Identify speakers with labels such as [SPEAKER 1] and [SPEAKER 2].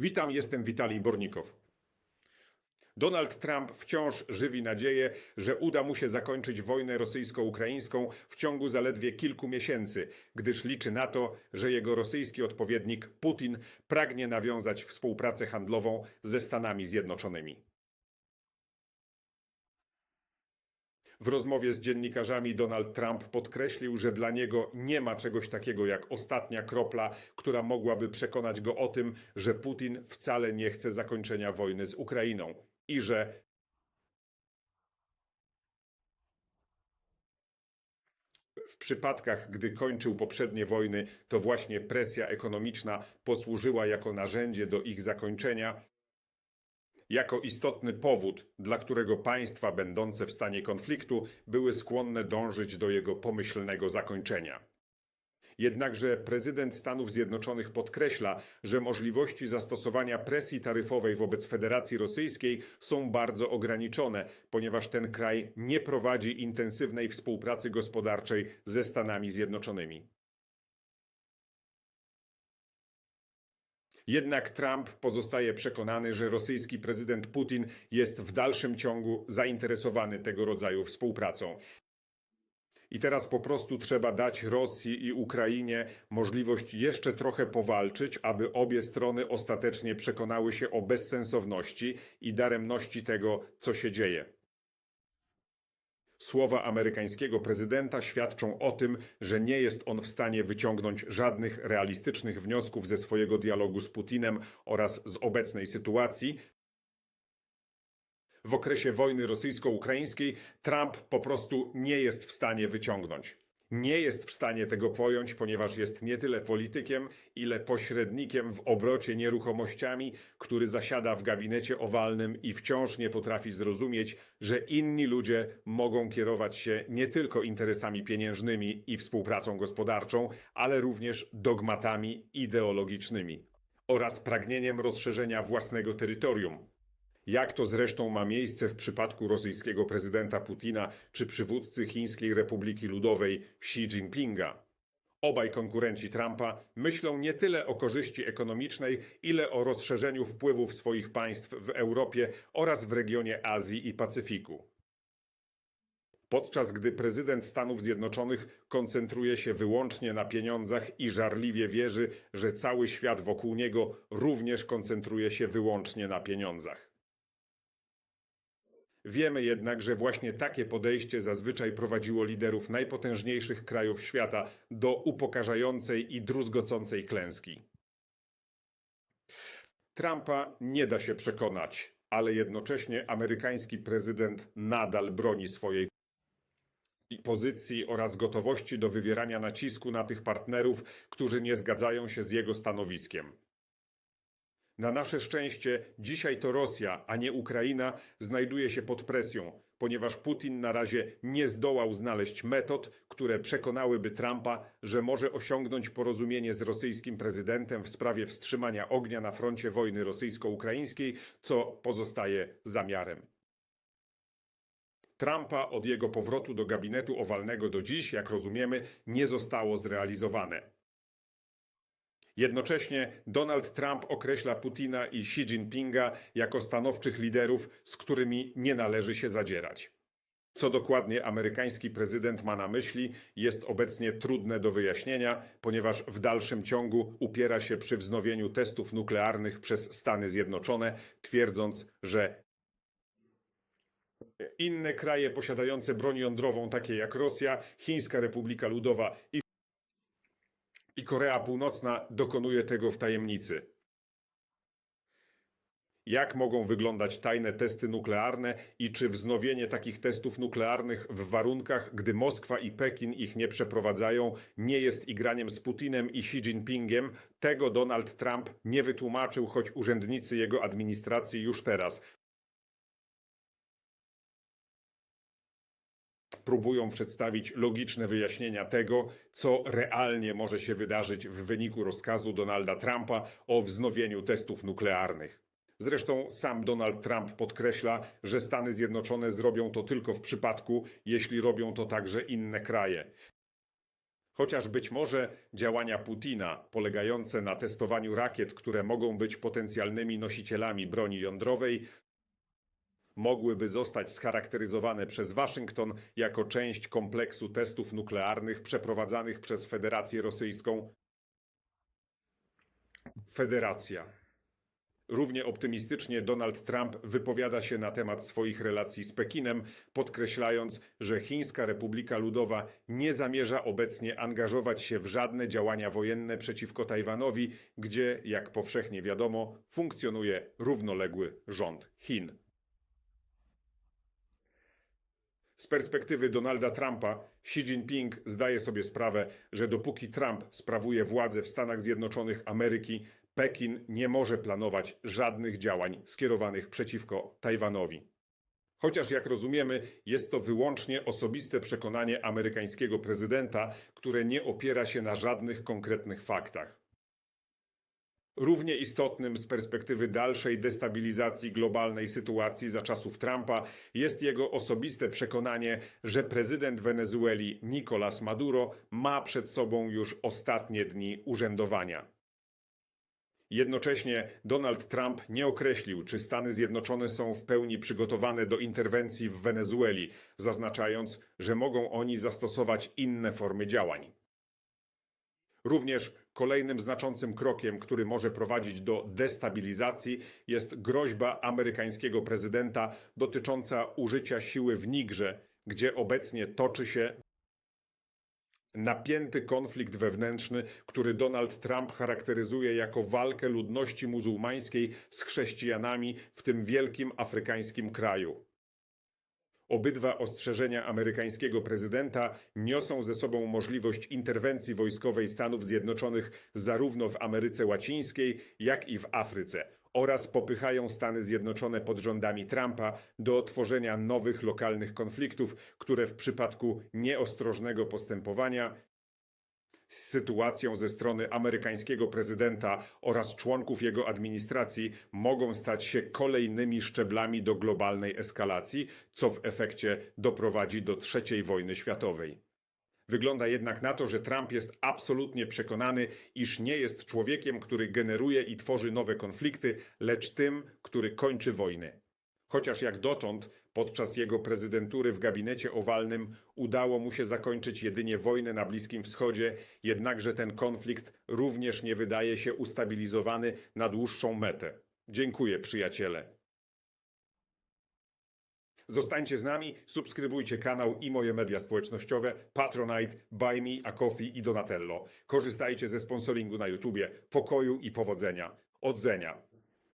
[SPEAKER 1] Witam, jestem Witalij Bornikow. Donald Trump wciąż żywi nadzieję, że uda mu się zakończyć wojnę rosyjsko-ukraińską w ciągu zaledwie kilku miesięcy, gdyż liczy na to, że jego rosyjski odpowiednik Putin pragnie nawiązać współpracę handlową ze Stanami Zjednoczonymi. W rozmowie z dziennikarzami Donald Trump podkreślił, że dla niego nie ma czegoś takiego jak ostatnia kropla, która mogłaby przekonać go o tym, że Putin wcale nie chce zakończenia wojny z Ukrainą i że w przypadkach, gdy kończył poprzednie wojny, to właśnie presja ekonomiczna posłużyła jako narzędzie do ich zakończenia, jako istotny powód, dla którego państwa będące w stanie konfliktu były skłonne dążyć do jego pomyślnego zakończenia. Jednakże prezydent Stanów Zjednoczonych podkreśla, że możliwości zastosowania presji taryfowej wobec Federacji Rosyjskiej są bardzo ograniczone, ponieważ ten kraj nie prowadzi intensywnej współpracy gospodarczej ze Stanami Zjednoczonymi. Jednak Trump pozostaje przekonany, że rosyjski prezydent Putin jest w dalszym ciągu zainteresowany tego rodzaju współpracą. I teraz po prostu trzeba dać Rosji i Ukrainie możliwość jeszcze trochę powalczyć, aby obie strony ostatecznie przekonały się o bezsensowności i daremności tego, co się dzieje. Słowa amerykańskiego prezydenta świadczą o tym, że nie jest on w stanie wyciągnąć żadnych realistycznych wniosków ze swojego dialogu z Putinem oraz z obecnej sytuacji. W okresie wojny rosyjsko-ukraińskiej Trump po prostu nie jest w stanie wyciągnąć. Nie jest w stanie tego pojąć, ponieważ jest nie tyle politykiem, ile pośrednikiem w obrocie nieruchomościami, który zasiada w gabinecie owalnym i wciąż nie potrafi zrozumieć, że inni ludzie mogą kierować się nie tylko interesami pieniężnymi i współpracą gospodarczą, ale również dogmatami ideologicznymi oraz pragnieniem rozszerzenia własnego terytorium. Jak to zresztą ma miejsce w przypadku rosyjskiego prezydenta Putina czy przywódcy Chińskiej Republiki Ludowej Xi Jinpinga. Obaj konkurenci Trumpa myślą nie tyle o korzyści ekonomicznej, ile o rozszerzeniu wpływów swoich państw w Europie oraz w regionie Azji i Pacyfiku. Podczas gdy prezydent Stanów Zjednoczonych koncentruje się wyłącznie na pieniądzach i żarliwie wierzy, że cały świat wokół niego również koncentruje się wyłącznie na pieniądzach. Wiemy jednak, że właśnie takie podejście zazwyczaj prowadziło liderów najpotężniejszych krajów świata do upokarzającej i druzgocącej klęski. Trumpa nie da się przekonać, ale jednocześnie amerykański prezydent nadal broni swojej pozycji oraz gotowości do wywierania nacisku na tych partnerów, którzy nie zgadzają się z jego stanowiskiem. Na nasze szczęście dzisiaj to Rosja, a nie Ukraina znajduje się pod presją, ponieważ Putin na razie nie zdołał znaleźć metod, które przekonałyby Trumpa, że może osiągnąć porozumienie z rosyjskim prezydentem w sprawie wstrzymania ognia na froncie wojny rosyjsko-ukraińskiej, co pozostaje zamiarem. Trumpa od jego powrotu do gabinetu owalnego do dziś, jak rozumiemy, nie zostało zrealizowane. Jednocześnie Donald Trump określa Putina i Xi Jinpinga jako stanowczych liderów, z którymi nie należy się zadzierać. Co dokładnie amerykański prezydent ma na myśli, jest obecnie trudne do wyjaśnienia, ponieważ w dalszym ciągu upiera się przy wznowieniu testów nuklearnych przez Stany Zjednoczone, twierdząc, że inne kraje posiadające broń jądrową, takie jak Rosja, Chińska Republika Ludowa i i Korea Północna dokonuje tego w tajemnicy. Jak mogą wyglądać tajne testy nuklearne i czy wznowienie takich testów nuklearnych w warunkach, gdy Moskwa i Pekin ich nie przeprowadzają, nie jest igraniem z Putinem i Xi Jinpingiem, tego Donald Trump nie wytłumaczył, choć urzędnicy jego administracji już teraz próbują przedstawić logiczne wyjaśnienia tego, co realnie może się wydarzyć w wyniku rozkazu Donalda Trumpa o wznowieniu testów nuklearnych. Zresztą sam Donald Trump podkreśla, że Stany Zjednoczone zrobią to tylko w przypadku, jeśli robią to także inne kraje. Chociaż być może działania Putina, polegające na testowaniu rakiet, które mogą być potencjalnymi nosicielami broni jądrowej, mogłyby zostać scharakteryzowane przez Waszyngton jako część kompleksu testów nuklearnych przeprowadzanych przez Federację Rosyjską. Federacja. Równie optymistycznie Donald Trump wypowiada się na temat swoich relacji z Pekinem, podkreślając, że Chińska Republika Ludowa nie zamierza obecnie angażować się w żadne działania wojenne przeciwko Tajwanowi, gdzie, jak powszechnie wiadomo, funkcjonuje równoległy rząd Chin. Z perspektywy Donalda Trumpa, Xi Jinping zdaje sobie sprawę, że dopóki Trump sprawuje władzę w Stanach Zjednoczonych Ameryki, Pekin nie może planować żadnych działań skierowanych przeciwko Tajwanowi. Chociaż, jak rozumiemy, jest to wyłącznie osobiste przekonanie amerykańskiego prezydenta, które nie opiera się na żadnych konkretnych faktach. Równie istotnym z perspektywy dalszej destabilizacji globalnej sytuacji za czasów Trumpa jest jego osobiste przekonanie, że prezydent Wenezueli Nicolás Maduro ma przed sobą już ostatnie dni urzędowania. Jednocześnie Donald Trump nie określił, czy Stany Zjednoczone są w pełni przygotowane do interwencji w Wenezueli, zaznaczając, że mogą oni zastosować inne formy działań. Również kolejnym znaczącym krokiem, który może prowadzić do destabilizacji, jest groźba amerykańskiego prezydenta dotycząca użycia siły w Nigrze, gdzie obecnie toczy się napięty konflikt wewnętrzny, który Donald Trump charakteryzuje jako walkę ludności muzułmańskiej z chrześcijanami w tym wielkim afrykańskim kraju. Obydwa ostrzeżenia amerykańskiego prezydenta niosą ze sobą możliwość interwencji wojskowej Stanów Zjednoczonych zarówno w Ameryce Łacińskiej, jak i w Afryce oraz popychają Stany Zjednoczone pod rządami Trumpa do tworzenia nowych lokalnych konfliktów, które w przypadku nieostrożnego postępowania z sytuacją ze strony amerykańskiego prezydenta oraz członków jego administracji mogą stać się kolejnymi szczeblami do globalnej eskalacji, co w efekcie doprowadzi do trzeciej wojny światowej. Wygląda jednak na to, że Trump jest absolutnie przekonany, iż nie jest człowiekiem, który generuje i tworzy nowe konflikty, lecz tym, który kończy wojny. Chociaż jak dotąd, podczas jego prezydentury w gabinecie owalnym, udało mu się zakończyć jedynie wojnę na Bliskim Wschodzie, jednakże ten konflikt również nie wydaje się ustabilizowany na dłuższą metę. Dziękuję, przyjaciele. Zostańcie z nami, subskrybujcie kanał i moje media społecznościowe Patronite, Buy Me, a Coffee i Donatello. Korzystajcie ze sponsoringu na YouTubie. Pokoju i powodzenia. Odzenia.